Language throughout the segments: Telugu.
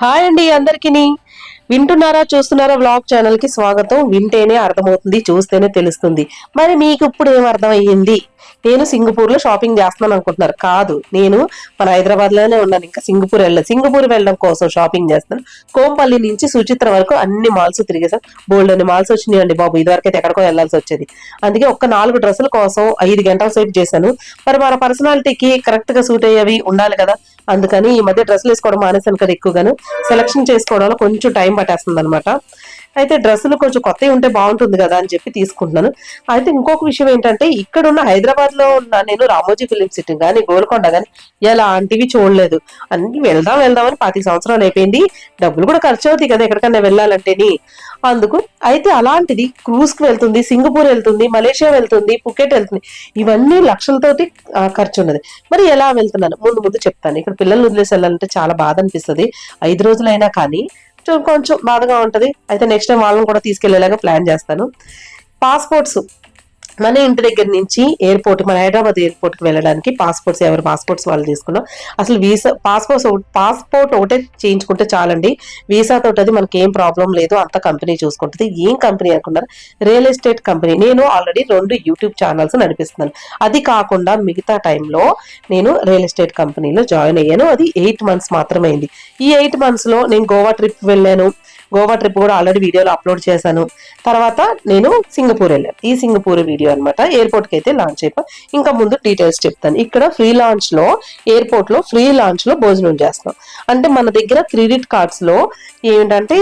హాయ్ అండి అందరికీ వింటున్నారా చూస్తున్నారా వ్లాగ్ ఛానల్కి స్వాగతం? వింటేనే అర్థమవుతుంది చూస్తేనే తెలుస్తుంది. మరి మీకు ఇప్పుడు ఏం అర్థమయ్యింది? నేను సింగపూర్లో షాపింగ్ చేస్తున్నాను అనుకుంటున్నారు. కాదు నేను మన హైదరాబాద్లోనే ఉన్నాను ఇంకా సింగపూర్ వెళ్ళాను సింగపూర్ వెళ్ళడం కోసం షాపింగ్ చేస్తాను కోంపల్లి నుంచి సుచిత్ర వరకు అన్ని మాల్స్ తిరిగేసాను బోల్డ్ అన్ని మాల్స్ వచ్చినాయండి బాబు. ఇదివరకు అయితే ఎక్కడికో వెళ్ళాల్సి వచ్చేది. అందుకే ఒక్క నాలుగు డ్రెస్సుల కోసం ఐదు గంటల సేపు చేశాను. మరి మన పర్సనాలిటీకి కరెక్ట్గా సూట్ అయ్యేవి ఉండాలి కదా. అందుకని ఈ మధ్య డ్రెస్సులు వేసుకోవడం మానేసాను కదా ఎక్కువగాను. సెలక్షన్ చేసుకోవడంలో కొంచెం టైం పట్టేస్తుంది అనమాట అయితే డ్రెస్సులు కొంచెం కొత్తవి ఉంటే బాగుంటుంది కదా అని చెప్పి తీసుకుంటున్నాను. అయితే ఇంకొక విషయం ఏంటంటే ఇక్కడ ఉన్న హైదరాబాద్లో ఉన్న నేను రామోజీ ఫిలిం సిటీ కానీ గోల్కొండ కానీ ఎలాంటివి చూడలేదు. అన్ని వెళ్దాం వెళ్దామని పాతి సంవత్సరాలు అయిపోయింది. డబ్బులు కూడా ఖర్చు అవుతాయి కదా ఎక్కడికన్నా వెళ్ళాలంటేని. అందుకు అయితే అలాంటిది క్రూజ్కి వెళ్తుంది సింగపూర్ వెళ్తుంది మలేషియా వెళ్తుంది పుకెట్ వెళ్తుంది. ఇవన్నీ లక్షలతోటి ఖర్చు ఉన్నది మరి ఎలా వెళ్తున్నాను? ముందు ముందు చెప్తాను. ఇక్కడ పిల్లలు వదిలేసి వెళ్ళాలంటే చాలా బాధ అనిపిస్తుంది. ఐదు రోజులైనా కానీ ఫస్ట్ కొంచెం బాధగా ఉంటది. అయితే నెక్స్ట్ టైం వాళ్ళని కూడా తీసుకెళ్ళేలాగా ప్లాన్ చేస్తాను. పాస్పోర్ట్స్ మన ఇంటి దగ్గర నుంచి ఎయిర్పోర్ట్ మన హైదరాబాద్ ఎయిర్పోర్ట్కి వెళ్ళడానికి పాస్పోర్ట్స్ ఎవరు పాస్పోర్ట్స్ వాళ్ళు తీసుకున్నాం. అసలు వీసా పాస్పోర్ట్స్ పాస్పోర్ట్ ఒకటే చేయించుకుంటే చాలండి. వీసా తోటి అది మనకి ఏం ప్రాబ్లం లేదు అంత కంపెనీ చూసుకుంటుంది. ఏం కంపెనీ అనుకున్నారు రియల్ ఎస్టేట్ కంపెనీ. నేను ఆల్రెడీ రెండు యూట్యూబ్ ఛానల్స్ నడిపిస్తున్నాను. అది కాకుండా మిగతా టైంలో నేను రియల్ ఎస్టేట్ కంపెనీలో జాయిన్ అయ్యాను. అది ఎయిట్ మంత్స్ మాత్రమే అయింది. ఈ ఎయిట్ మంత్స్లో నేను గోవా ట్రిప్ వెళ్ళాను. గోవా ట్రిప్ కూడా ఆల్రెడీ వీడియోలో అప్లోడ్ చేశాను. తర్వాత నేను సింగపూర్ వెళ్ళాను. ఈ సింగపూర్ వీడియో అనమాట ఎయిర్పోర్ట్కి అయితే లాంచ్ అయిపోయి ఇంకా ముందు డీటెయిల్స్ చెప్తాను. ఇక్కడ ఫ్రీ లాంచ్లో ఎయిర్పోర్ట్లో ఫ్రీ లాంచ్లో భోజనం చేస్తాం. అంటే మన దగ్గర క్రెడిట్ కార్డ్స్లో ఏంటంటే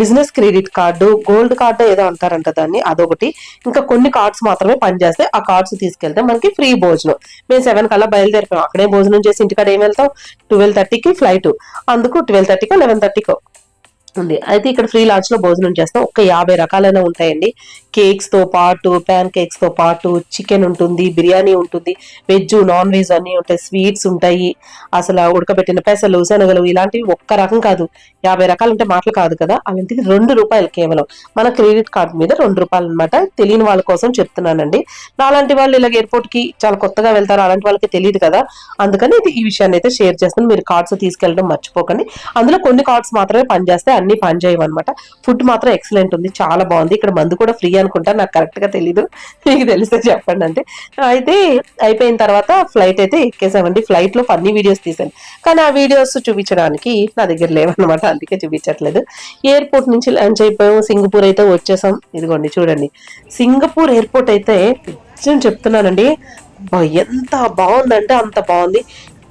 business credit card gold card ఏదో అంటారంట దాన్ని అదొకటి. ఇంకా కొన్ని కార్డ్స్ మాత్రమే పనిచేస్తాయి. ఆ కార్డ్స్ తీసుకెళ్తే మనకి ఫ్రీ భోజనం. మేము సెవెన్ కల్లా బయలుదేరిపోయాం. అక్కడే భోజనం చేసి ఇంటికాడ ఏం వెళ్తాం? ట్వెల్వ్ థర్టీకి ఫ్లైట్ అందుకు ట్వెల్వ్ థర్టీకో లెవెన్ థర్టీకో ఉంది అయితే ఇక్కడ ఫ్రీ లాంచ్లో భోజనం చేస్తాం ఒక యాభై రకాలైన ఉంటాయండి. కేక్స్తో పాటు ప్యాన్ కేక్స్తో పాటు చికెన్ ఉంటుంది బిర్యానీ ఉంటుంది వెజ్ నాన్ వెజ్ అన్ని ఉంటాయి. స్వీట్స్ ఉంటాయి. అసలు ఉడకబెట్టిన పెసలు శనగలు ఇలాంటివి ఒక్క రకం కాదు. యాభై రకాలు అంటే మాటలు కాదు కదా. అలాంటిది రెండు రూపాయలు కేవలం. మన క్రెడిట్ కార్డు మీద రెండు రూపాయలు అనమాట తెలియని వాళ్ళ కోసం చెప్తున్నానండి. నాలాంటి వాళ్ళు ఇలాగ ఎయిర్పోర్ట్కి చాలా కొత్తగా వెళ్తారు. అలాంటి వాళ్ళకి తెలియదు కదా. అందుకని ఇది ఈ విషయాన్ని అయితే షేర్ చేస్తాను. మీరు కార్డ్స్ తీసుకెళ్ళడం మర్చిపోకండి. అందులో కొన్ని కార్డ్స్ మాత్రమే పనిచేస్తాయి. అన్ని పనిచేయవు అనమాట ఫుడ్ మాత్రం ఎక్సలెంట్ ఉంది చాలా బాగుంది. ఇక్కడ మందు కూడా ఫ్రీ అనుకుంటా నాకు కరెక్ట్గా తెలీదు. మీకు తెలిస్తే చెప్పండి అంటే అయితే అయిపోయిన తర్వాత ఫ్లైట్ అయితే ఎక్కేసామండి. ఫ్లైట్లో అన్ని వీడియోస్ తీసాను కానీ ఆ వీడియోస్ చూపించడానికి నా దగ్గర లేవన్నమాట. అందుకే చూపించట్లేదు. ఎయిర్పోర్ట్ నుంచి లంచ్ అయిపోయాం. సింగపూర్ అయితే వచ్చేసాం. ఇదిగోండి చూడండి. సింగపూర్ ఎయిర్పోర్ట్ అయితే నిజం చెప్తున్నానండి. ఎంత బాగుందంటే అంత బాగుంది.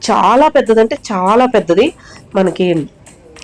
చాలా పెద్దదంటే చాలా పెద్దది. మనకి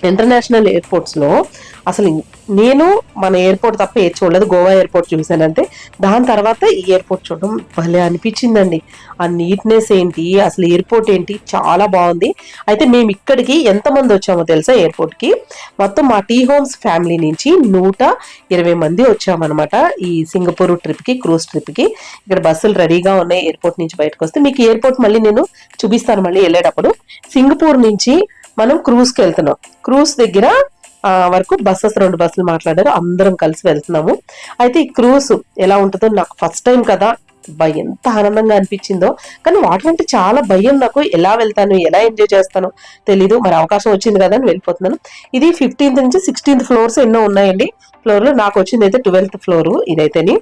ఇంటర్నేషనల్ ఎయిర్పోర్ట్స్లో అసలు నేను మన ఎయిర్పోర్ట్ తప్ప ఏది చూడలేదు. గోవా ఎయిర్పోర్ట్ చూసానంటే దాని తర్వాత ఈ ఎయిర్పోర్ట్ చూడడం భలే అనిపించిందండి. ఆ నీట్నెస్ ఏంటి? అసలు ఎయిర్పోర్ట్ ఏంటి? చాలా బాగుంది. అయితే మేము ఇక్కడికి ఎంతమంది వచ్చామో తెలుసా ఎయిర్పోర్ట్కి? మొత్తం మా టీ హోమ్స్ ఫ్యామిలీ నుంచి నూట ఇరవై మంది వచ్చామన్నమాట ఈ సింగపూర్ ట్రిప్కి క్రూజ్ ట్రిప్కి. ఇక్కడ బస్సులు రెడీగా ఉన్నాయి ఎయిర్పోర్ట్ నుంచి బయటకు వస్తే. మీకు ఎయిర్పోర్ట్ మళ్ళీ నేను చూపిస్తాను మళ్ళీ వెళ్ళేటప్పుడు. సింగపూర్ నుంచి మనం క్రూజ్కి వెళ్తున్నాం. క్రూజ్ దగ్గర వరకు బస్సెస్ రెండు బస్సులు మాట్లాడారు. అందరం కలిసి వెళ్తున్నాము. అయితే ఈ క్రూజ్ ఎలా ఉంటుందో నాకు ఫస్ట్ టైం కదా భయం ఎంత ఆనందంగా అనిపించిందో. కానీ వాటర్ అంటే చాలా భయం నాకు. ఎలా వెళ్తాను ఎలా ఎంజాయ్ చేస్తాను తెలీదు. మరి అవకాశం వచ్చింది కదా అని వెళ్ళిపోతున్నాను. ఇది ఫిఫ్టీన్త్ నుంచి సిక్స్టీన్త్ ఫ్లోర్స్ ఎన్నో ఉన్నాయండి. ఫ్లోర్లో నాకు వచ్చింది అయితే ట్వెల్త్ ఫ్లోర్ ఇదైతేని.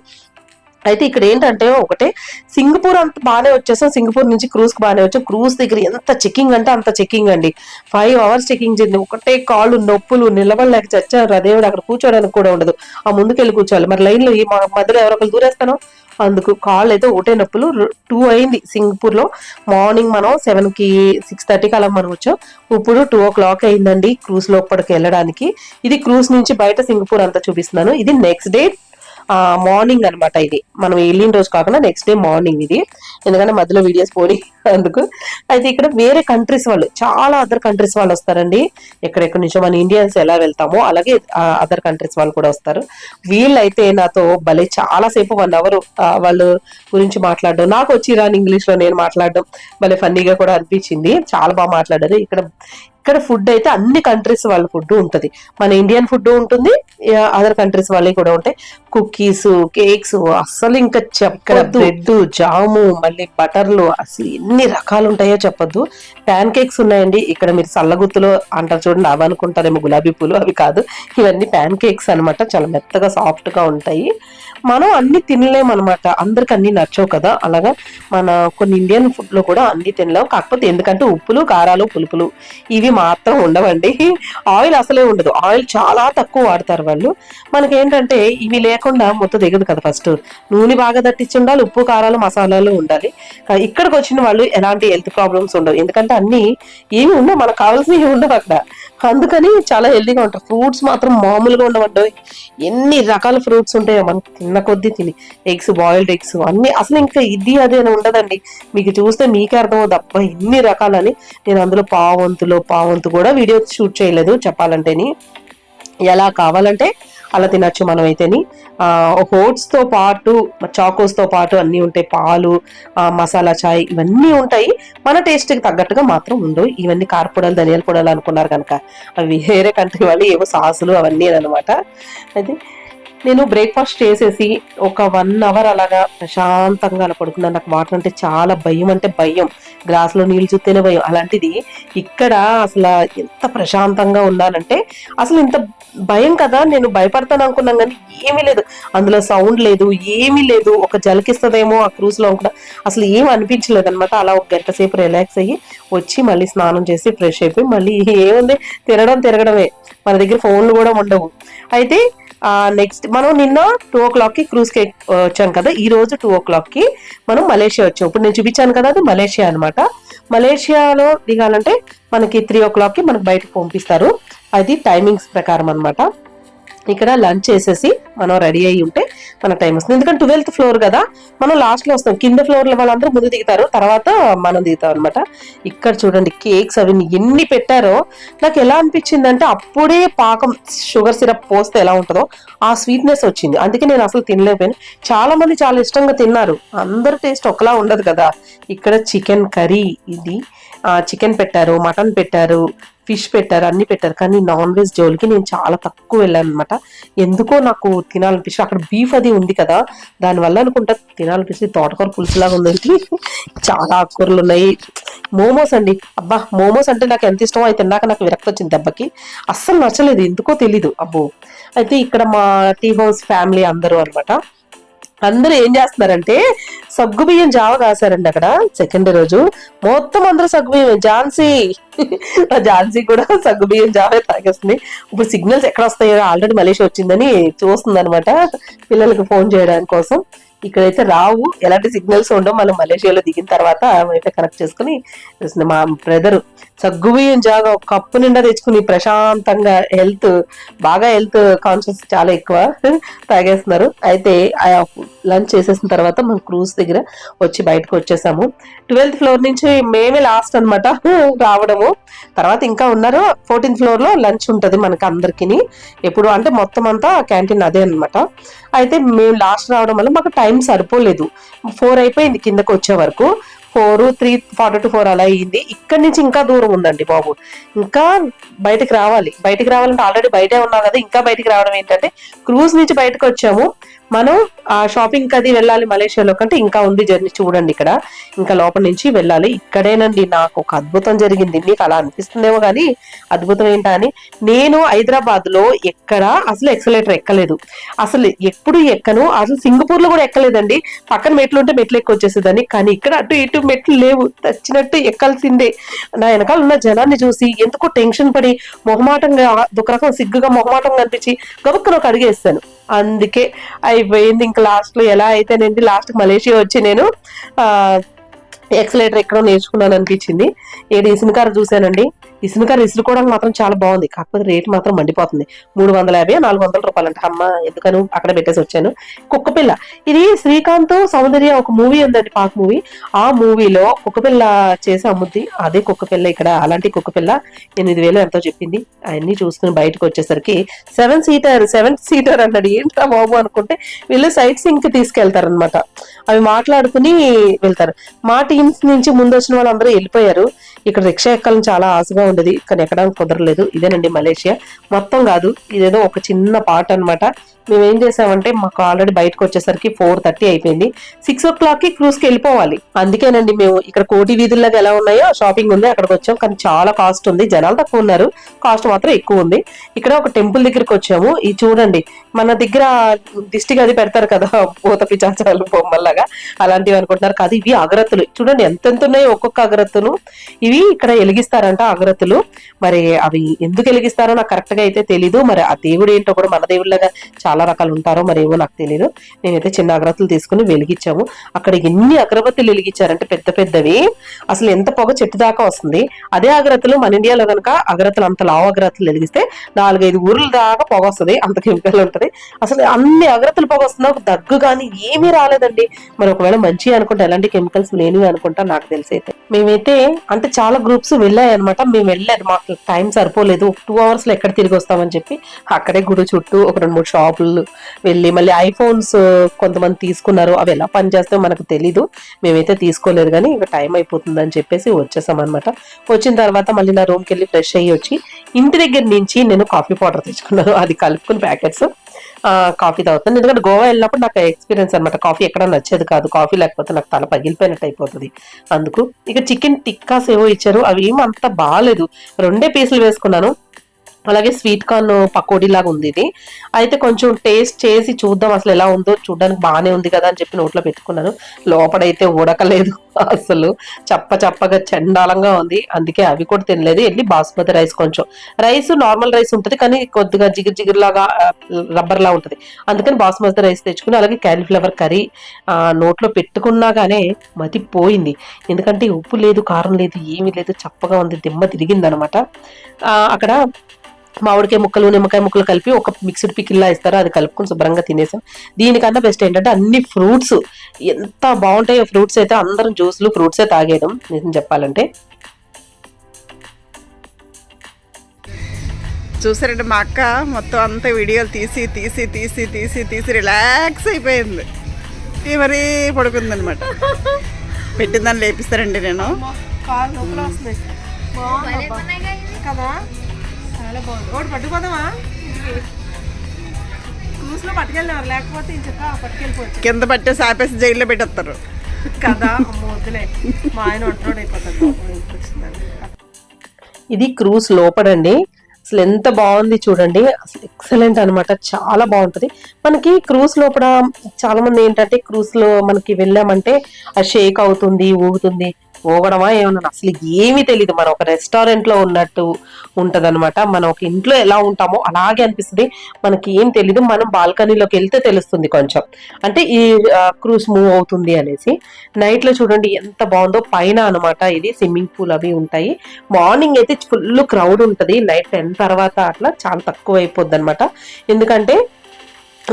అయితే ఇక్కడ ఏంటంటే ఒకటే సింగపూర్ అంత బాగానే వచ్చేసాం. సింగపూర్ నుంచి క్రూజ్కి బాగానే వచ్చాం. క్రూజ్ దగ్గర ఎంత చెకింగ్ అంటే అంత చెకింగ్ అండి. ఫైవ్ అవర్స్ చెకింగ్ చేయండి ఒకటే కాళ్ళు నొప్పులు నిలబడలేక చచ్చారు. అదేవిడ అక్కడ కూర్చోడానికి కూడా ఉండదు. ఆ ముందుకెళ్ళి కూర్చోవాలి. మరి లైన్లో ఈ మధ్యలో ఎవరో ఒకరు దూరేస్తాను? అందుకు కాళ్ళు అయితే ఒకటే నొప్పులు. టూ అయింది సింగపూర్లో మార్నింగ్ మనం సెవెన్కి సిక్స్ థర్టీకి అలా మనం వచ్చాం. ఇప్పుడు టూ ఓ క్లాక్ అయిందండి క్రూజ్ లోపలికి వెళ్ళడానికి. ఇది క్రూజ్ నుంచి బయట సింగపూర్ అంతా చూపిస్తున్నాను. ఇది నెక్స్ట్ డే మార్నింగ్ అన్నమాట ఇది. మనం వెళ్ళిన రోజు కాకుండా నెక్స్ట్ డే మార్నింగ్ ఇది. ఎందుకంటే మధ్యలో వీడియోస్ పోని అందుకు. అయితే ఇక్కడ వేరే కంట్రీస్ వాళ్ళు చాలా అదర్ కంట్రీస్ వాళ్ళు వస్తారండి. ఎక్కడెక్కడి నుంచో మన ఇండియన్స్ ఎలా వెళ్తామో అలాగే అదర్ కంట్రీస్ వాళ్ళు కూడా వస్తారు. వీళ్ళైతే నాతో భలే చాలా సేపు వన్ అవర్ వాళ్ళు గురించి మాట్లాడడం నాకు వచ్చి రాని ఇంగ్లీష్లో నేను మాట్లాడడం భలే ఫన్నీగా కూడా అనిపించింది. చాలా బాగా మాట్లాడారు. ఇక్కడ ఇక్కడ ఫుడ్ అయితే అన్ని కంట్రీస్ వాళ్ళ ఫుడ్ ఉంటది. మన ఇండియన్ ఫుడ్ ఉంటుంది అదర్ కంట్రీస్ వాళ్ళవి కూడా ఉంటాయి. కుకీస్ కేక్స్ అస్సలు ఇంకా చక్కెర బ్రెడ్ జాము మళ్ళీ బటర్లు అసలు ఎన్ని రకాలు ఉంటాయో చెప్పొద్దు. ప్యాన్ కేక్స్ ఉన్నాయండి. ఇక్కడ మీరు సల్లగుత్తులో అంటారు చూడండి అవి అనుకుంటారేమో గులాబీ పూలు అవి కాదు. ఇవన్నీ ప్యాన్ కేక్స్ అన్నమాట చాలా మెత్తగా సాఫ్ట్గా ఉంటాయి. మనం అన్ని తినలేం అనమాట అందరికి అన్ని నచ్చవు కదా. అలాగా మన కొన్ని ఇండియన్ ఫుడ్లో కూడా అన్ని తినలేం. కాకపోతే ఎందుకంటే ఉప్పులు కారాలు పులుపులు ఇవి మాత్రం ఉండవండి. ఆయిల్ అసలే ఉండదు. ఆయిల్ చాలా తక్కువ వాడతారు వాళ్ళు. మనకేంటంటే ఇవి లేకుండా మొత్తం దిగదు కదా ఫస్ట్ నూనె బాగా దట్టించి ఉండాలి ఉప్పు కారాలు మసాలాలు ఉండాలి. ఇక్కడికి వచ్చిన వాళ్ళు ఎలాంటి హెల్త్ ప్రాబ్లమ్స్ ఉండవు. ఎందుకంటే అన్ని ఏమి ఉండవు. మనకు కావాల్సినవి ఉండవు అక్కడ. అందుకని చాలా హెల్దీగా ఉంటారు ఫ్రూట్స్ మాత్రం మామూలుగా ఉండవండి. ఎన్ని రకాల ఫ్రూట్స్ ఉంటాయో మనం తిన్న కొద్దీ తిని ఎగ్స్ బాయిల్డ్ ఎగ్స్ అన్ని అసలు ఇంకా ఇది అది అని ఉండదండి. మీకు చూస్తే మీకే అర్థమవుతుంది అబ్బా ఎన్ని రకాలని. నేను అందులో పావంతులో పావంతు కూడా వీడియో షూట్ చేయలేదు చెప్పాలంటేని. ఎలా కావాలంటే అలా తినచ్చు మనం అయితేని ఓట్స్తో పాటు చాకోస్తో పాటు అన్నీ ఉంటాయి పాలు మసాలా చాయ్ ఇవన్నీ ఉంటాయి. మన టేస్ట్కి తగ్గట్టుగా మాత్రం ఉండవు. ఇవన్నీ కారపూడలు ధనియాల పొడలు అనుకున్నారు కనుక అవి వేరే కంట్రీ వాళ్ళు ఏవో సాసులు అవన్నీ అనమాట. అయితే నేను బ్రేక్ఫాస్ట్ చేసేసి ఒక వన్ అవర్ అలాగా ప్రశాంతంగా అలా పడుకున్నాను. నాకు వాటర్ అంటే చాలా భయం అంటే భయం. గ్లాస్లో నీళ్ళు చూస్తేనే భయం. అలాంటిది ఇక్కడ అసలు ఎంత ప్రశాంతంగా ఉన్నానంటే అసలు ఇంత భయం కదా నేను భయపడతాను అనుకున్నాను కానీ ఏమీ లేదు. అందులో సౌండ్ లేదు ఏమీ లేదు. ఒక జలకిస్తుందేమో ఆ క్రూజ్లో అనుకున్నా. అసలు ఏం అనిపించలేదు అనమాట అలా ఒక గంట సేపు రిలాక్స్ అయ్యి వచ్చి మళ్ళీ స్నానం చేసి ఫ్రెష్ అయిపోయి మళ్ళీ ఏముంది? తినడం తిరగడమే. మన దగ్గర ఫోన్లు కూడా ఉండవు. అయితే నెక్స్ట్ మనం నిన్న టూ ఓ క్లాక్కి క్రూజ్ వచ్చాం కదా. ఈ రోజు టూ ఓ క్లాక్కి మనం మలేషియా వచ్చాం. ఇప్పుడు నేను చూపించాను కదా అది మలేషియా అన్నమాట. మలేషియాలో దిగాలంటే మనకి త్రీ ఓ క్లాక్కి మనకు బయటకు పంపిస్తారు. అది టైమింగ్స్ ప్రకారం అనమాట ఇక్కడ లంచ్ చేసేసి మనం రెడీ అయ్యి ఉంటే మన టైం వస్తుంది. ఎందుకంటే ట్వెల్త్ ఫ్లోర్ కదా మనం లాస్ట్లో వస్తాం. కింద ఫ్లోర్లో వాళ్ళందరూ ముందు దిగుతారు తర్వాత మనం దిగుతాం అనమాట ఇక్కడ చూడండి కేక్స్ అవి ఎన్ని పెట్టారో. నాకు ఎలా అనిపించింది అంటే అప్పుడే పాకం షుగర్ సిరప్ పోస్తే ఎలా ఉంటుందో ఆ స్వీట్నెస్ వచ్చింది. అందుకే నేను అసలు తినలేకపోయాను. చాలా మంది చాలా ఇష్టంగా తిన్నారు. అందరు టేస్ట్ ఒకలా ఉండదు కదా. ఇక్కడ చికెన్ కర్రీ ఇది. చికెన్ పెట్టారు మటన్ పెట్టారు ఫిష్ పెట్టారు అన్ని పెట్టారు. కానీ నాన్ వెజ్ జోలికి నేను చాలా తక్కువ వెళ్ళాను అనమాట ఎందుకో నాకు తినాలనిపించింది అక్కడ బీఫ్ అది ఉంది కదా దానివల్ల అనుకుంటా తినాలనిపించి తోటకూర పులుసులాగా ఉందండి. చాలా ఆకుకూరలు ఉన్నాయి. మోమోస్ అండి. అబ్బా మోమోస్ అంటే నాకు ఎంత ఇష్టమో అయితే తిన్నాక నాకు విరక్తి వచ్చింది దెబ్బకి. అస్సలు నచ్చలేదు. ఎందుకో తెలీదు. అబ్బో. అయితే ఇక్కడ మా టీ హౌస్ ఫ్యామిలీ అందరూ అనమాట అందరూ ఏం చేస్తున్నారంటే సగ్గుబియ్యం జావ కాసారండి అక్కడ సెకండ్ రోజు. మొత్తం అందరూ సగ్గుబియ్యం ఝాన్సీ. ఝాన్సీ కూడా సగ్గుబియ్యం జావే తాగేస్తుంది. ఇప్పుడు సిగ్నల్స్ ఎక్కడ వస్తాయో ఆల్రెడీ మలేషియా వచ్చిందని చూస్తుంది అనమాట పిల్లలకు ఫోన్ చేయడానికి కోసం. ఇక్కడైతే రావు ఎలాంటి సిగ్నల్స్ ఉండవు. మనం మలేషియాలో దిగిన తర్వాత వైఫై కనెక్ట్ చేసుకుని మా బ్రదర్ సగ్గుబియ్యం జాగా ఒక కప్పు నిండా తెచ్చుకుని ప్రశాంతంగా హెల్త్ బాగా హెల్త్ కాన్షియస్ చాలా ఎక్కువ తాగేస్తున్నారు. అయితే లంచ్ చేసేసిన తర్వాత మనం క్రూజ్ దగ్గర వచ్చి బయటకు వచ్చేసాము. ట్వెల్త్ ఫ్లోర్ నుంచి మేమే లాస్ట్ అనమాట రావడము. తర్వాత ఇంకా ఉన్నారు. ఫోర్టీన్త్ ఫ్లోర్లో లంచ్ ఉంటుంది మనకి అందరికి ఎప్పుడు అంటే మొత్తం అంతా క్యాంటీన్ అదే అన్నమాట. అయితే మేము లాస్ట్ రావడం వల్ల మాకు టైం సరిపోలేదు. ఫోర్ అయిపోయింది కిందకు వచ్చే వరకు. Four three forty to four అలా అయ్యింది ఇక్కడి నుంచి ఇంకా దూరం ఉందండి బాబు. ఇంకా బయటకు రావాలి. బయటకు రావాలంటే ఆల్రెడీ బయటే ఉన్నాం కదా. ఇంకా బయటకు రావడం ఏంటంటే క్రూజ్ నుంచి బయటకు వచ్చాము. మనం ఆ షాపింగ్ అది వెళ్ళాలి మలేషియాలో కంటే ఇంకా ఉంది జర్నీ చూడండి ఇక్కడ. ఇంకా లోపల నుంచి వెళ్ళాలి. ఇక్కడేనండి నాకు ఒక అద్భుతం జరిగింది. మీకు అలా అనిపిస్తుందేమో కానీ అద్భుతం ఏంటా అని నేను హైదరాబాద్లో ఎక్కడ అసలు ఎక్సలేటర్ ఎక్కలేదు. అసలు ఎప్పుడు ఎక్కను అసలు సింగపూర్లో కూడా ఎక్కలేదండి. పక్కన మెట్లు ఉంటే మెట్లు ఎక్కువ వచ్చేసేదాన్ని. కానీ ఇక్కడ అటు ఇటు మెట్లు లేవు. తెచ్చినట్టు ఎక్కాల్సిందే. నా వెనకాల ఉన్న జనాన్ని చూసి ఎందుకో టెన్షన్ పడి మొహమాటంగా ఒక రకం సిగ్గుగా మొహమాటంగా అనిపించి గబుక్కున ఒక అడిగేస్తాను. అందుకే అయిపోయింది. ఇంకా లాస్ట్లో ఎలా అయితేనండి లాస్ట్ మలేషియా వచ్చి నేను ఆ ఎక్సలేటర్ ఎక్కడో నేర్చుకున్నాను అనిపించింది. ఏడు కార్ చూశానండి? ఇసునకారు ఇసురుకోవడానికి మాత్రం చాలా బాగుంది. కాకపోతే రేట్ మాత్రం మండిపోతుంది. మూడు వందల యాభై నాలుగు వందల రూపాయలు అంటే అమ్మ ఎందుకను? అక్కడ పెట్టేసి వచ్చాను. కుక్కపిల్ల. ఇది శ్రీకాంత్ సౌందర్య ఒక మూవీ ఉందండి పాక్ మూవీ. ఆ మూవీలో కుక్కపిల్ల చేసి అమ్ముద్ది. అదే కుక్కపిల్ల ఇక్కడ అలాంటి కుక్కపిల్ల ఎనిమిది వేలు ఎంతో చెప్పింది. అవన్నీ చూసుకుని బయటకు వచ్చేసరికి సెవెన్ సీటర్ సెవెన్ సీటర్ అన్నాడు. ఏంట్రా బాబు అనుకుంటే వీళ్ళు సైట్ సింక్ తీసుకెళ్తారు అనమాట అవి మాట్లాడుకుని వెళ్తారు. మా టీమ్స్ నుంచి ముందు వచ్చిన వాళ్ళందరూ వెళ్ళిపోయారు. ఇక్కడ రిక్షా ఎక్కాలని చాలా ఆశగా ఉండేది కానీ ఎక్కడానికి కుదరలేదు. ఇదేనండి మలేషియా. మొత్తం కాదు ఇదేదో ఒక చిన్న పార్ట్ అన్నమాట. మేము ఏం చేసామంటే మాకు ఆల్రెడీ బయటకు వచ్చేసరికి ఫోర్ థర్టీ అయిపోయింది. సిక్స్ ఓ క్లాక్కి కి వెళ్ళిపోవాలి. అందుకేనండి మేము ఇక్కడ కోటి వీధుల్లాగా ఎలా ఉన్నాయో షాపింగ్ ఉంది అక్కడికి వచ్చాం. కానీ చాలా కాస్ట్ ఉంది జనాలు తక్కువ ఉన్నారు. కాస్ట్ మాత్రం ఎక్కువ ఉంది. ఇక్కడ ఒక టెంపుల్ దగ్గరికి వచ్చాము. ఇది చూడండి మన దగ్గర దిష్టికి అది పెడతారు కదా పూత పిచాచాలు బొమ్మల్లాగా. అలాంటివి అనుకుంటున్నారు. కాదు ఇవి అగరత్తులు. చూడండి ఎంతెంత ఉన్నాయో ఒక్కొక్క అగరత్తులు ఇవి ఇక్కడ వెలిగిస్తారంట అగరత్తులు మరి అవి ఎందుకు వెలిగిస్తారో నాకు కరెక్ట్గా అయితే తెలీదు. మరి ఆ దేవుడు ఏంటో కూడా మన దేవుళ్ళగా చాలా రకాలు ఉంటారో మరి ఏమో నాకు తెలియదు నేనైతే చిన్న అగరత్తులు తీసుకుని వెలిగించాము. అక్కడ ఎన్ని అగరబత్తులు వెలిగించారంటే పెద్ద పెద్దవి. అసలు ఎంత పొగ చెట్టు దాకా వస్తుంది. అదే అగరత్తులు మన ఇండియాలో కనుక అగరత్తులు అంత లావు అగరత్తులు వెలిగిస్తే నాలుగైదు ఊర్ల దాకా పొగ వస్తుంది. అంత కెమికల్ ఉంటది. అసలు అన్ని అగరత్తులు పొగ వస్తుందో? ఒక దగ్గు కానీ ఏమీ రాలేదండి. మరి ఒకవేళ మంచి అనుకుంటే ఎలాంటి కెమికల్స్ లేనివి అనుకుంటా నాకు తెలిసి అయితే. మేమైతే అంటే చాలా గ్రూప్స్ వెళ్ళాయి అనమాట మేము వెళ్ళలేదు మాకు టైం సరిపోలేదు. టూ అవర్స్లో ఎక్కడ తిరిగి వస్తామని చెప్పి అక్కడే గుడి చుట్టూ ఒక రెండు మూడు షాపులు వెళ్ళి మళ్ళీ ఐఫోన్స్ కొంతమంది తీసుకున్నారు. అవి ఎలా పనిచేస్తాయో మనకు తెలీదు. మేమైతే తీసుకోలేదు కానీ ఇంకా టైం అయిపోతుంది అని చెప్పేసి వచ్చేసాం అనమాట వచ్చిన తర్వాత మళ్ళీ నా రూమ్కి వెళ్ళి ఫ్రెష్ అయ్యి వచ్చి ఇంటి దగ్గర నుంచి నేను కాఫీ పౌడర్ తెచ్చుకున్నాను. అది కలుపుకుని ప్యాకెట్స్ కాఫీ తాగుతాను. ఎందుకంటే గోవా వెళ్ళినప్పుడు నాకు ఎక్స్పీరియన్స్ అనమాట కాఫీ ఎక్కడ నచ్చేది కాదు. కాఫీ లేకపోతే నాకు తల పగిలిపోయినట్టు అయిపోతుంది. అందుకు ఇక చికెన్ టిక్కాస్ ఏవో ఇచ్చారు. అవి ఏం అంత బాగాలేదు. రెండే పీసులు వేసుకున్నాను. అలాగే స్వీట్ కార్న్ పకోడీ లాగా ఉంది ఇది. అయితే కొంచెం టేస్ట్ చేసి చూద్దాం అసలు ఎలా ఉందో. చూడడానికి బాగానే ఉంది కదా అని చెప్పి నోట్లో పెట్టుకున్నాను. లోపడైతే ఉడకలేదు అసలు. చప్ప చప్పగా చండాలంగా ఉంది. అందుకే అవి కూడా తినలేదు. వెళ్ళి బాస్మతి రైస్ కొంచెం. రైస్ నార్మల్ రైస్ ఉంటుంది కానీ కొద్దిగా జిగిర్ జిగిరిలాగా రబ్బర్ లా ఉంటుంది. అందుకని బాస్మతి రైస్ తెచ్చుకుని అలాగే క్యాలీఫ్లవర్ కర్రీ నోట్లో పెట్టుకున్నా కానీ మతి పోయింది ఎందుకంటే ఉప్పు లేదు కారం లేదు ఏమీ లేదు చప్పగా ఉంది దిమ్మ తిరిగింది అనమాట అక్కడ మామిడికాయ ముక్కలు నిమ్మకాయ ముక్కలు కలిపి ఒక మిక్స్డ్ పికిల్లా ఇస్తారు. అది కలుపుకొని శుభ్రంగా తినేసాం. దీనికన్నా బెస్ట్ ఏంటంటే అన్ని ఫ్రూట్స్ ఎంత బాగుంటాయో ఫ్రూట్స్ అయితే అందరం జ్యూస్లు ఫ్రూట్సే తాగేయడం. నిజం చెప్పాలంటే. చూసారంటే మా అక్క మొత్తం అంతా వీడియోలు తీసి తీసి తీసి తీసి తీసి రిలాక్స్ అయిపోయింది. ఈ మరీ పడుకుందనమాట పెట్టిందని లేపిస్తారండి నేను. కదా? చాలా బాగుంది. ఒకటి పట్టుకుపోదామా? క్రూస్లో పట్టుకెళ్ళినారు లేకపోతే ఇంచక్క పట్టుకెళ్ళిపోవచ్చు కింద పట్టేసి ఆపేసి జైల్లో పెట్టేస్తారు. కదా వద్దులే. మా ఆయన ఒంటరోడు అయిపోతాడు. ఇది క్రూజ్ లోపడండి. అసలు ఎంత బాగుంది చూడండి. అసలు ఎక్సలెంట్ అన్నమాట. చాలా బాగుంటది. మనకి క్రూజ్ లోపల చాలా మంది ఏంటంటే క్రూజ్లో మనకి వెళ్ళామంటే అది షేక్ అవుతుంది ఊగుతుంది. ఊగడమా ఏమన్నా అసలు ఏమీ తెలియదు మనం ఒక రెస్టారెంట్లో ఉన్నట్టు ఉంటది మనం ఒక ఇంట్లో ఎలా ఉంటామో అలాగే అనిపిస్తుంది. మనకి ఏం తెలియదు మనం బాల్కనీలోకి వెళ్తే తెలుస్తుంది కొంచెం. అంటే ఈ క్రూజ్ మూవ్ అవుతుంది అనేసి. నైట్లో చూడండి ఎంత బాగుందో. పైన అన్నమాట ఇది. స్విమ్మింగ్ పూల్ అవి ఉంటాయి. మార్నింగ్ అయితే ఫుల్ క్రౌడ్ ఉంటది. నైట్ టెన్ తర్వాత అట్లా చాలా తక్కువ అయిపోద్ది అనమాట ఎందుకంటే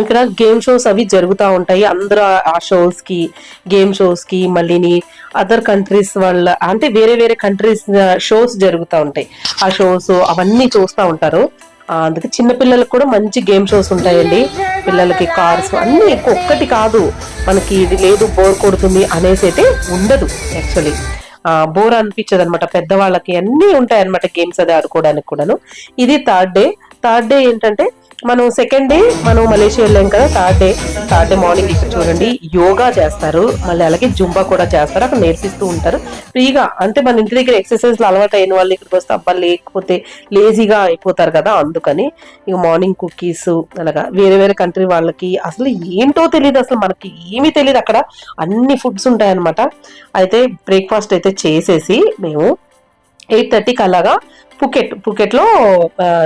ఇక్కడ గేమ్ షోస్ అవి జరుగుతూ ఉంటాయి. అందరూ ఆ షోస్కి గేమ్ షోస్కి మళ్ళీని అదర్ కంట్రీస్ వాళ్ళ అంటే వేరే వేరే కంట్రీస్ షోస్ జరుగుతూ ఉంటాయి. ఆ షోస్ అవన్నీ చూస్తూ ఉంటారు. అందుకే చిన్నపిల్లలకు కూడా మంచి గేమ్ షోస్ ఉంటాయండి. పిల్లలకి కార్స్ అన్నీ ఒక్కటి కాదు. మనకి ఇది లేదు బోర్ కొడుతుంది అనేసి అయితే ఉండదు యాక్చువల్లీ బోర్ అనిపించదు అనమాట పెద్దవాళ్ళకి అన్నీ ఉంటాయి అనమాట గేమ్స్ అది ఆడుకోవడానికి కూడాను. ఇది థర్డ్ డే థర్డ్ డే ఏంటంటే మనం సెకండ్ డే మనం మలేషియా వెళ్ళాం కదా third day third day morning ఇక్కడ చూడండి యోగా చేస్తారు మళ్ళీ అలాగే జుంబా కూడా చేస్తారు అక్కడ నేర్పిస్తూ ఉంటారు. ఫ్రీగా అంటే మన ఇంటి దగ్గర ఎక్సర్సైజ్లు అలవాటు అయిన వాళ్ళు ఇక్కడికి వస్తే అబ్బా లేకపోతే లేజీగా అయిపోతారు కదా అందుకని ఇక మార్నింగ్ కుకీస్ అలాగా వేరే వేరే కంట్రీ వాళ్ళకి అసలు ఏంటో తెలియదు అసలు మనకి ఏమీ తెలియదు అక్కడ. అన్ని ఫుడ్స్ ఉంటాయన్నమాట. అయితే బ్రేక్ఫాస్ట్ అయితే చేసేసి మేము ఎయిట్ థర్టీకి అలాగా పుకెట్ పుకెట్లో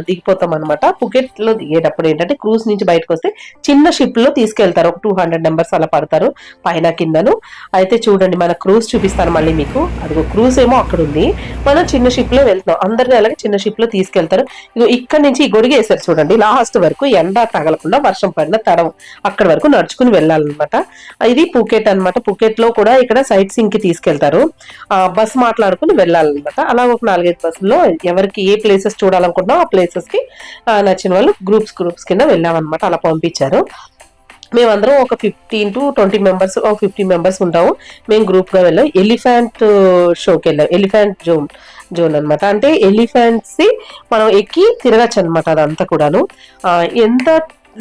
దిగిపోతాం అనమాట పుకెట్లో దిగేటప్పుడు ఏంటంటే క్రూజ్ నుంచి బయటకు వస్తే చిన్న షిప్లో తీసుకెళ్తారు. ఒక టూ హండ్రెడ్ నెంబర్స్ అలా పడతారు పైన కిందను. అయితే చూడండి మన క్రూజ్ చూపిస్తాను మళ్ళీ మీకు. అదిగో క్రూజ్ ఏమో అక్కడ ఉంది మనం చిన్న షిప్లో వెళ్తున్నాం. అందరిని అలాగే చిన్న షిప్లో తీసుకెళ్తారు. ఇగో ఇక్కడ నుంచి గొడిగేసారు చూడండి. లాస్ట్ వరకు ఎండ తగలకుండా వర్షం పడిన తడం అక్కడ వరకు నడుచుకుని వెళ్ళాలన్నమాట. ఇది పుకెట్ అన్నమాట. పుకెట్లో కూడా ఇక్కడ సైట్ సింగ్కి తీసుకెళ్తారు. ఆ మాట్లాడుకుని వెళ్ళాలన్నమాట. అలా ఒక నాలుగైదు బస్సుల్లో ఎవరికి ఏ ప్లేసెస్ చూడాలనుకుంటున్నా ఆ ప్లేసెస్కి నచ్చిన వాళ్ళు గ్రూప్స్ గ్రూప్స్ కింద వెళ్ళామన్నమాట. అలా పంపించారు. మేమందరం ఒక ఫిఫ్టీన్ టు ట్వంటీ మెంబర్స్ ఒక ఫిఫ్టీ మెంబర్స్ ఉంటాము. మేము గ్రూప్గా వెళ్ళాం. ఎలిఫెంట్ షోకి uh, వెళ్ళాం. ఎలిఫెంట్ జోన్ జోన్ అనమాట అంటే ఎలిఫెంట్స్ మనం ఎక్కి తిరగచ్చు అనమాట అదంతా కూడాను. ఎంత